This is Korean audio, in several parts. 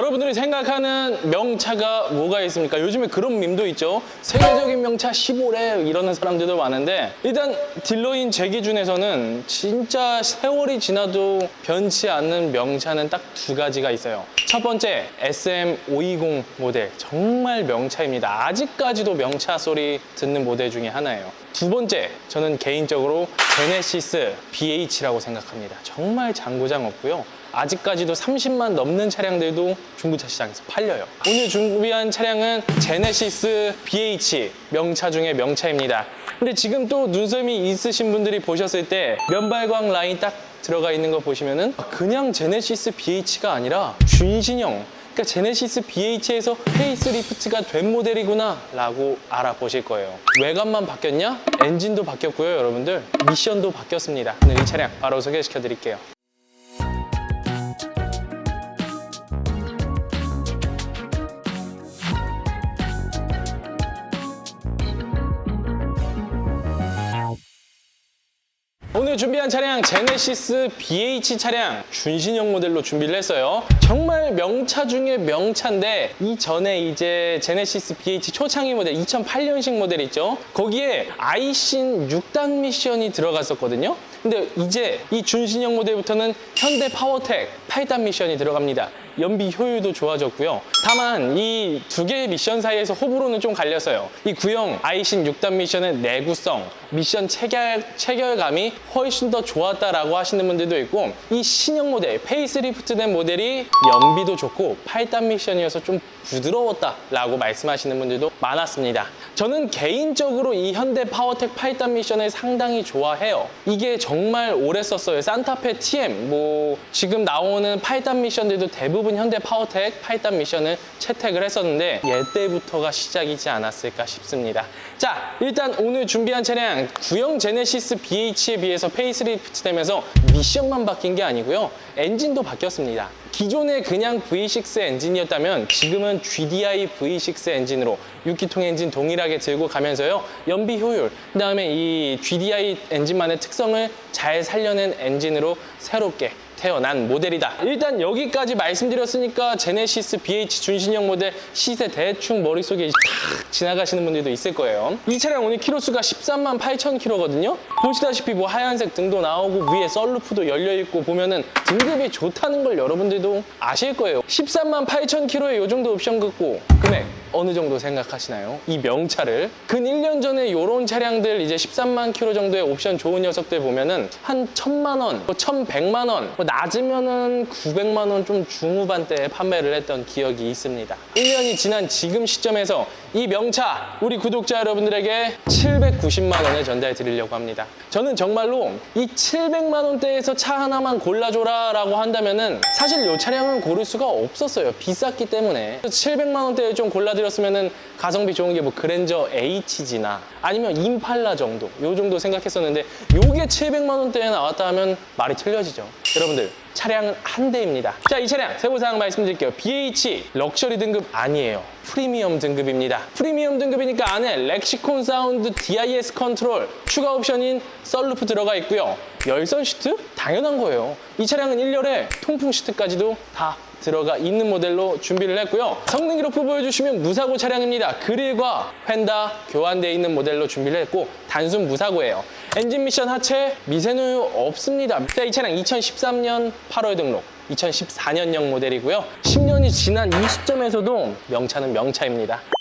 여러분들이 생각하는 명차가 뭐가 있습니까? 요즘에 그런 밈도 있죠. 세계적인 명차 15래 이러는 사람들도 많은데 일단 딜러인 제 기준에서는 진짜 세월이 지나도 변치 않는 명차는 딱 두 가지가 있어요. 첫 번째 SM520 모델 정말 명차입니다. 아직까지도 명차 소리 듣는 모델 중에 하나예요. 두 번째 저는 개인적으로 제네시스 BH라고 생각합니다. 정말 장고장 없고요. 아직까지도 30만 넘는 차량들도 중고차 시장에서 팔려요. 오늘 준비한 차량은 제네시스 BH 명차 중에 명차입니다. 근데 지금 또 눈썰미 있으신 분들이 보셨을 때 면발광 라인 딱 들어가 있는 거 보시면은 그냥 제네시스 BH가 아니라 준신형 그러니까 제네시스 BH에서 페이스리프트가 된 모델이구나 라고 알아보실 거예요 외관만 바뀌었냐? 엔진도 바뀌었고요 여러분들 미션도 바뀌었습니다 오늘 이 차량 바로 소개시켜 드릴게요 오늘 준비한 차량 제네시스 BH 차량 준신형 모델로 준비를 했어요. 정말 명차 중에 명차인데 이전에 이제 제네시스 BH 초창기 모델 2008년식 모델 있죠. 거기에 아이신 6단 미션이 들어갔었거든요. 근데 이제 이 준신형 모델부터는 현대 파워텍 8단 미션이 들어갑니다. 연비 효율도 좋아졌고요. 다만 이 두 개의 미션 사이에서 호불호는 좀 갈렸어요. 이 구형 아이신 6단 미션은 내구성, 미션 체결, 체결감이 훨씬 더 좋았다라고 하시는 분들도 있고 이 신형 모델, 페이스리프트된 모델이 연비도 좋고 8단 미션이어서 좀 부드러웠다 라고 말씀하시는 분들도 많았습니다. 저는 개인적으로 이 현대 파워텍 8단 미션을 상당히 좋아해요. 이게 정말 오래 썼어요. 산타페 TM, 뭐 지금 나오는 8단 미션들도 대부분 현대 파워텍 8단 미션을 채택을 했었는데 얘 때부터가 시작이지 않았을까 싶습니다. 자, 일단 오늘 준비한 차량 구형 제네시스 BH에 비해서 페이스리프트 되면서 미션만 바뀐 게 아니고요. 엔진도 바뀌었습니다. 기존의 그냥 V6 엔진이었다면 지금은 GDI V6 엔진으로 6기통 엔진 동일하게 들고 가면서요. 연비 효율, 그 다음에 이 GDI 엔진만의 특성을 잘 살려낸 엔진으로 새롭게 태어난 모델이다. 일단 여기까지 말씀드렸으니까 제네시스 BH 준신형 모델 시세 대충 머릿속에 탁 지나가시는 분들도 있을 거예요. 이 차량 오늘 키로수가 13만 8천 킬로거든요. 보시다시피 뭐 하얀색 등도 나오고 위에 썬루프도 열려 있고 보면은 등급이 좋다는 걸 여러분들도 아실 거예요. 13만 8천 킬로에 이 정도 옵션 긋고 금액 어느 정도 생각하시나요? 이 명차를 근 1년 전에 이런 차량들 이제 13만 킬로 정도의 옵션 좋은 녀석들 보면은 한 1000만 원, 뭐 1100만 원, 뭐 낮으면은 900만 원 좀 중후반대에 판매를 했던 기억이 있습니다. 1년이 지난 지금 시점에서 이 명차 우리 구독자 여러분들에게 790만 원에 전달 드리려고 합니다. 저는 정말로 이 700만 원대에서 차 하나만 골라줘라 라고 한다면은 사실 이 차량은 고를 수가 없었어요. 비쌌기 때문에 700만 원대에 좀 골라드렸으면은 가성비 좋은 게 뭐 그랜저 HG나 아니면 임팔라 정도 요 정도 생각했었는데 요게 700만 원대에 나왔다 하면 말이 틀려지죠. 여러분들 차량은 한 대입니다. 자, 이 차량 세부사항 말씀드릴게요. BH 럭셔리 등급 아니에요. 프리미엄 등급입니다. 프리미엄 등급이니까 안에 렉시콘 사운드 DIS 컨트롤 추가 옵션인 썰루프 들어가 있고요. 열선 시트? 당연한 거예요. 이 차량은 1열에 통풍 시트까지도 다 들어가 있는 모델로 준비를 했고요. 성능 기록부 보여주시면 무사고 차량입니다. 그릴과 펜다 교환되어 있는 모델로 준비를 했고 단순 무사고예요. 엔진 미션 하체 미세누유 없습니다. 자, 이 차량 2013년 8월 등록. 2014년형 모델이고요. 10년이 지난 이 시점에서도 명차는 명차입니다.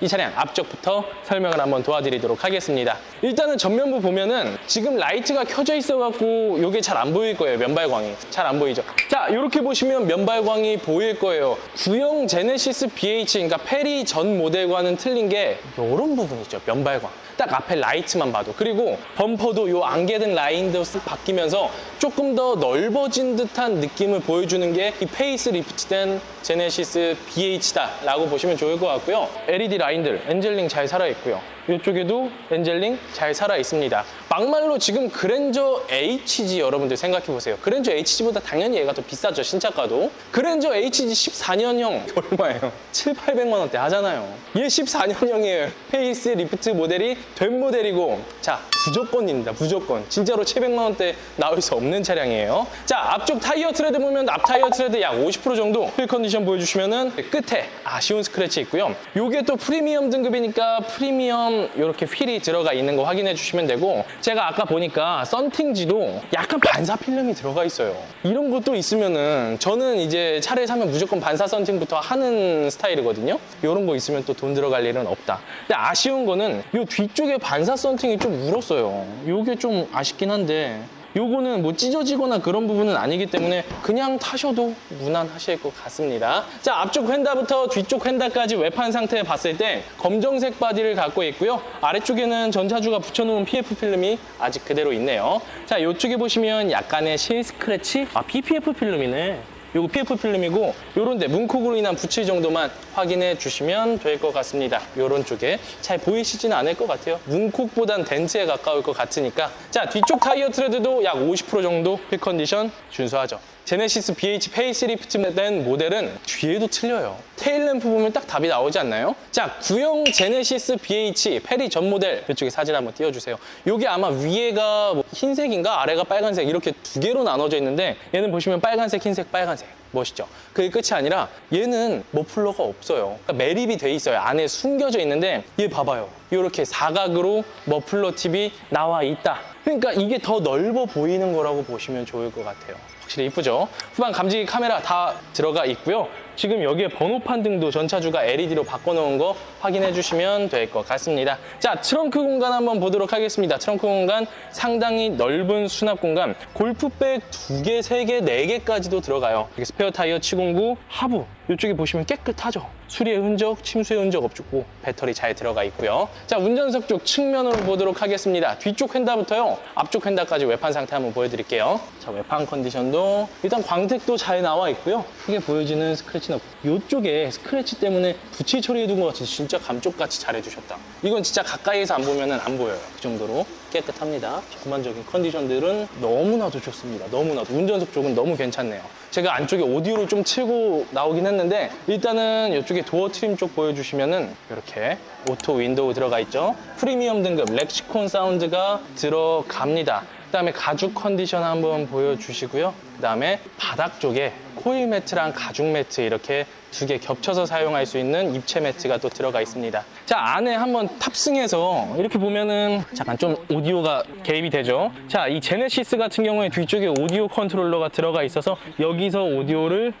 이 차량 앞쪽부터 설명을 한번 도와드리도록 하겠습니다. 일단은 전면부 보면은 지금 라이트가 켜져 있어갖고 이게 잘 안 보일 거예요. 면발광이. 잘 안 보이죠? 자, 이렇게 보시면 면발광이 보일 거예요. 구형 제네시스 BH, 그러니까 페리 전 모델과는 틀린 게 이런 부분 있죠. 면발광. 딱 앞에 라이트만 봐도. 그리고 범퍼도 요 안개등 라인도 쓱 바뀌면서 조금 더 넓어진 듯한 느낌을 보여주는 게 이 페이스 리프트된 제네시스 BH다 라고 보시면 좋을 것 같고요. LED 라인들 엔젤링 잘 살아 있고요. 이쪽에도 엔젤링 잘 살아 있습니다. 막말로 지금 그랜저 HG 여러분들 생각해 보세요. 그랜저 HG보다 당연히 얘가 더 비싸죠. 신차가도. 그랜저 HG 14년형 얼마예요? 7, 800만 원대 하잖아요. 얘 14년형이에요. 페이스 리프트 모델이 된 모델이고 자 무조건입니다. 무조건. 진짜로 700만 원대 나올 수 없는 차량이에요. 자 앞쪽 타이어 트레드 보면 앞 타이어 트레드 약 50% 정도 휠 컨디션 보여주시면은 끝에 아쉬운 스크래치 있고요. 요게 또 프리미엄 등급이니까 프리미엄 이렇게 휠이 들어가 있는 거 확인해 주시면 되고 제가 아까 보니까 썬팅지도 약간 반사 필름이 들어가 있어요. 이런 것도 있으면은 저는 이제 차를 사면 무조건 반사 썬팅부터 하는 스타일이거든요. 이런 거 있으면 또 돈 들어갈 일은 없다. 근데 아쉬운 거는 이 뒤쪽에 반사 썬팅이 좀 울었어요. 요게 좀 아쉽긴 한데 요거는 뭐 찢어지거나 그런 부분은 아니기 때문에 그냥 타셔도 무난하실 것 같습니다. 자, 앞쪽 휀다부터 뒤쪽 휀다까지 외판 상태 봤을 때 검정색 바디를 갖고 있고요. 아래쪽에는 전차주가 붙여놓은 PF 필름이 아직 그대로 있네요. 자, 이쪽에 보시면 약간의 실 스크래치? 아, PPF 필름이네. 요거 PF 필름이고 요런데 문콕으로 인한 붙일 정도만 확인해 주시면 될 것 같습니다. 요런 쪽에 잘 보이시지는 않을 것 같아요. 문콕보단 덴트에 가까울 것 같으니까 자 뒤쪽 타이어 트레드도 약 50% 정도 휠 컨디션 준수하죠. 제네시스 BH 페이스리프트 된 모델은 뒤에도 틀려요. 테일 램프 보면 딱 답이 나오지 않나요? 자, 구형 제네시스 BH 페리 전 모델 이쪽에 사진 한번 띄워주세요. 요게 아마 위에가 뭐 흰색인가 아래가 빨간색 이렇게 두 개로 나눠져 있는데 얘는 보시면 빨간색, 흰색, 빨간색. 멋있죠? 그게 끝이 아니라 얘는 머플러가 없어요. 그러니까 매립이 돼 있어요. 안에 숨겨져 있는데 얘 봐봐요. 이렇게 사각으로 머플러 팁이 나와 있다. 그러니까 이게 더 넓어 보이는 거라고 보시면 좋을 것 같아요. 확실히 이쁘죠? 후방 감지 카메라 다 들어가 있고요. 지금 여기에 번호판 등도 전차주가 LED로 바꿔놓은 거 확인해 주시면 될 것 같습니다. 자, 트렁크 공간 한번 보도록 하겠습니다. 트렁크 공간 상당히 넓은 수납 공간. 골프백 두 개, 세 개, 네 개까지도 들어가요. 이게 스페어 타이어 709 하부. 이쪽에 보시면 깨끗하죠? 수리의 흔적, 침수의 흔적 없고 배터리 잘 들어가 있고요. 자, 운전석 쪽 측면으로 보도록 하겠습니다. 뒤쪽 휀다부터요. 앞쪽 휀다까지 외판 상태 한번 보여드릴게요. 자, 외판 컨디션도 일단 광택도 잘 나와 있고요. 크게 보여지는 스크래치 는 없고 이쪽에 스크래치 때문에 붙일 처리해둔 것 같은데 진짜 감쪽같이 잘해주셨다. 이건 진짜 가까이에서 안 보면 안 보여요. 그 정도로 깨끗합니다. 전반적인 컨디션들은 너무나도 좋습니다. 너무나도. 운전석 쪽은 너무 괜찮네요. 제가 안쪽에 오디오를 좀 틀고 나오긴 했는데 일단은 이쪽에 도어 트림 쪽 보여주시면은 이렇게 오토 윈도우 들어가 있죠. 프리미엄 등급 렉시콘 사운드가 들어갑니다. 그다음에 가죽 컨디션 한번 보여주시고요. 그다음에 바닥 쪽에 코일 매트랑 가죽 매트 이렇게 두 개 겹쳐서 사용할 수 있는 입체 매트가 또 들어가 있습니다. 자 안에 한번 탑승해서 이렇게 보면은 잠깐 좀 오디오가 개입이 되죠. 자 이 제네시스 같은 경우에 뒤쪽에 오디오 컨트롤러가 들어가 있어서 여기서 오디오를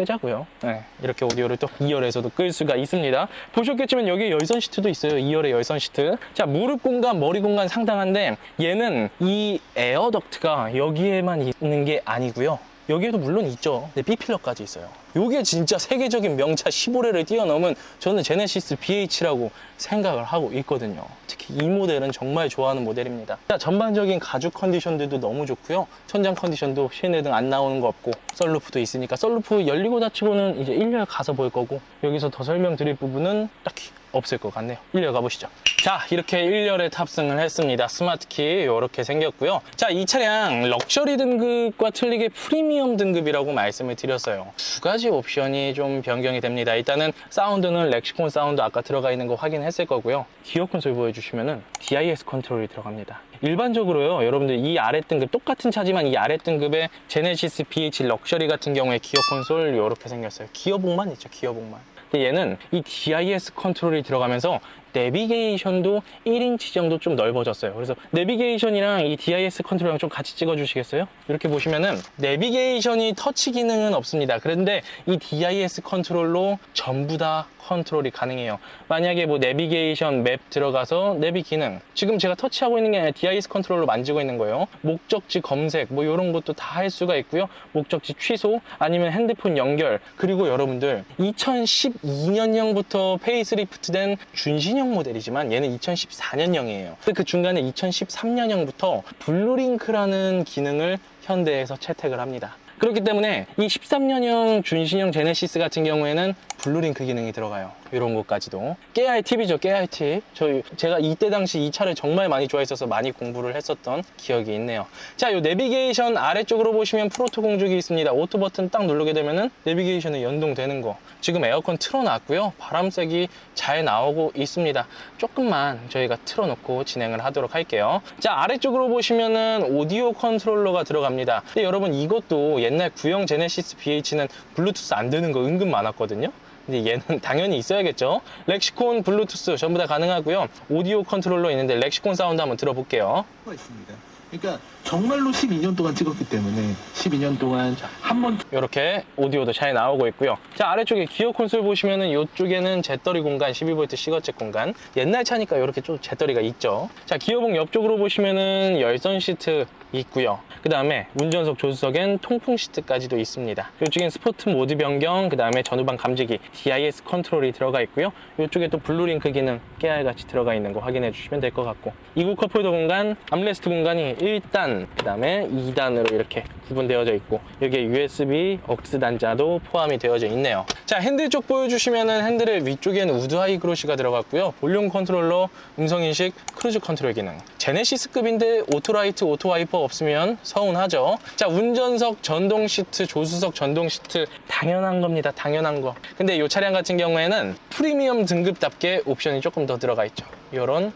끄자고요. 네, 이렇게 오디오를 또 2열에서도 끌 수가 있습니다. 보셨겠지만 여기에 열선 시트도 있어요. 2열에 열선 시트. 자, 무릎 공간, 머리 공간 상당한데 얘는 이 에어 덕트가 여기에만 있는 게 아니고요. 여기에도 물론 있죠. 근데 B필러까지 있어요. 요게 진짜 세계적인 명차 15례를 뛰어넘은 저는 제네시스 BH라고 생각을 하고 있거든요. 특히 이 모델은 정말 좋아하는 모델입니다. 자, 전반적인 가죽 컨디션들도 너무 좋고요. 천장 컨디션도 실내 등 안 나오는 거 없고 썰루프도 있으니까 썰루프 열리고 닫히고는 이제 1열 가서 볼 거고 여기서 더 설명드릴 부분은 딱히 없을 것 같네요. 1열 가보시죠. 자, 이렇게 1열에 탑승을 했습니다. 스마트키 이렇게 생겼고요. 자, 이 차량 럭셔리 등급과 틀리게 프리미엄 등급이라고 말씀을 드렸어요. 두 가지 옵션이 좀 변경이 됩니다. 일단은 사운드는 렉시콘 사운드 아까 들어가 있는 거 확인했을 거고요. 기어 콘솔 보여주시면은 DIS 컨트롤이 들어갑니다. 일반적으로요, 여러분들 이 아래 등급 똑같은 차지만 이 아래 등급의 제네시스 BH 럭셔리 같은 경우에 기어 콘솔 이렇게 생겼어요. 기어복만 있죠, 기어복만. 얘는 이 DIS 컨트롤이 들어가면서 내비게이션도 1인치 정도 좀 넓어졌어요. 그래서 내비게이션이랑 이 DIS 컨트롤이랑 좀 같이 찍어 주시겠어요? 이렇게 보시면은 내비게이션이 터치 기능은 없습니다. 그런데 이 DIS 컨트롤로 전부 다 컨트롤이 가능해요. 만약에 뭐 내비게이션 맵 들어가서 내비 기능 지금 제가 터치하고 있는 게 아니라 DIS 컨트롤로 만지고 있는 거예요. 목적지 검색 뭐 이런 것도 다 할 수가 있고요. 목적지 취소 아니면 핸드폰 연결 그리고 여러분들 2012년형부터 페이스리프트된 준신형 모델이지만 얘는 2014년형이에요. 그 중간에 2013년형부터 블루링크라는 기능을 현대에서 채택을 합니다. 그렇기 때문에 이 13년형 준신형 제네시스 같은 경우에는 블루링크 기능이 들어가요. 이런 것까지도. 깨알 팁이죠 깨알 팁. 저희 제가 이때 당시 이 차를 정말 많이 좋아했어서 많이 공부를 했었던 기억이 있네요. 자요 내비게이션 아래쪽으로 보시면 프로토 공조기 있습니다. 오토 버튼 딱 누르게 되면은 내비게이션에 연동되는 거. 지금 에어컨 틀어놨고요. 바람색이 잘 나오고 있습니다. 조금만 저희가 틀어놓고 진행을 하도록 할게요. 자 아래쪽으로 보시면은 오디오 컨트롤러가 들어갑니다. 근데 여러분 이것도 옛날 구형 제네시스 BH는 블루투스 안 되는 거 은근 많았거든요 근데 얘는 당연히 있어야겠죠. 렉시콘, 블루투스 전부 다 가능하고요. 오디오 컨트롤러 있는데 렉시콘 사운드 한번 들어볼게요. 가 있습니다. 그러니까 정말로 12년 동안 찍었기 때문에 12년 동안 한 번 이렇게 오디오도 잘 나오고 있고요. 자 아래쪽에 기어 콘솔 보시면은 이쪽에는 제떨이 공간, 12V 시거잭 공간. 옛날 차니까 이렇게 좀 제떨이가 있죠. 자 기어봉 옆쪽으로 보시면은 열선 시트 있고요. 그 다음에 운전석 조수석엔 통풍 시트까지도 있습니다. 이쪽엔 스포츠 모드 변경, 그 다음에 전후방 감지기, DIS 컨트롤이 들어가 있고요. 이쪽에 또 블루링크 기능 깨알같이 들어가 있는 거 확인해 주시면 될 것 같고 이구 컵홀더 공간, 암레스트 공간이 1단, 그 다음에 2단으로 이렇게 구분되어져 있고 여기에 USB 억스 단자도 포함이 되어져 있네요. 자 핸들 쪽 보여주시면은 핸들의 위쪽에는 우드 하이그로시가 들어갔고요. 볼륨 컨트롤러, 음성 인식, 크루즈 컨트롤 기능. 제네시스급인데 오토라이트, 오토와이퍼 없으면 서운하죠. 자 운전석 전동 시트, 조수석 전동 시트 당연한 겁니다. 당연한 거. 근데 이 차량 같은 경우에는 프리미엄 등급답게 옵션이 조금 더 들어가 있죠. 이런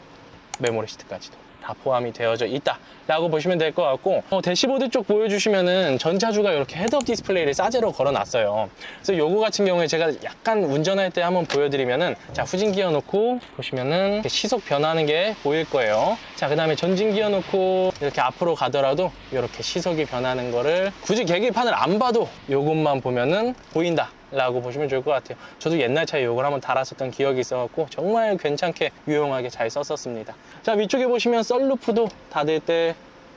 메모리 시트까지도 다 포함이 되어져 있다라고 보시면 될 것 같고 어, 대시보드 쪽 보여주시면은 전차주가 이렇게 헤드업 디스플레이를 싸제로 걸어놨어요. 그래서 요거 같은 경우에 제가 약간 운전할 때 한번 보여드리면은 자 후진 기어 놓고 보시면은 시속 변하는 게 보일 거예요. 자 그 다음에 전진 기어 놓고 이렇게 앞으로 가더라도 이렇게 시속이 변하는 거를 굳이 계기판을 안 봐도 요것만 보면은 보인다. 라고 보시면 좋을 것 같아요. 저도 옛날 차에 이걸 한번 달았었던 기억이 있어갖고 정말 괜찮게 유용하게 잘 썼었습니다. 자 위쪽에 보시면 썰루프도 닫을 때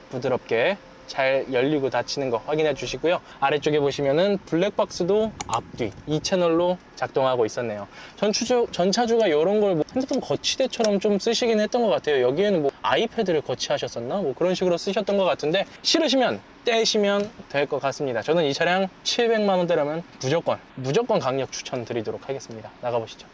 부드럽게 잘 열리고 닫히는 거 확인해 주시고요. 아래쪽에 보시면은 블랙박스도 앞뒤 이 채널로 작동하고 있었네요. 전 추주, 전 차주가 이런 걸 뭐 핸드폰 거치대처럼 좀 쓰시긴 했던 것 같아요. 여기에는 뭐 아이패드를 거치하셨었나? 뭐 그런 식으로 쓰셨던 것 같은데 싫으시면 떼시면 될 것 같습니다. 저는 이 차량 700만 원대라면 무조건 무조건 강력 추천드리도록 하겠습니다. 나가보시죠.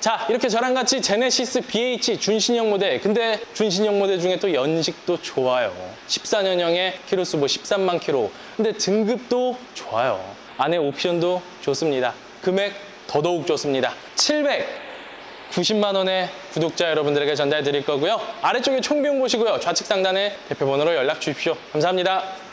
자 이렇게 저랑 같이 제네시스 BH 준신형 모델. 근데 준신형 모델 중에 또 연식도 좋아요. 14년형에 키로수 뭐 13만 키로. 근데 등급도 좋아요. 안에 옵션도 좋습니다. 금액 더더욱 좋습니다 790만 원에 구독자 여러분들에게 전달 드릴 거고요. 아래쪽에 총비용 보시고요. 좌측 상단에 대표 번호로 연락 주십시오. 감사합니다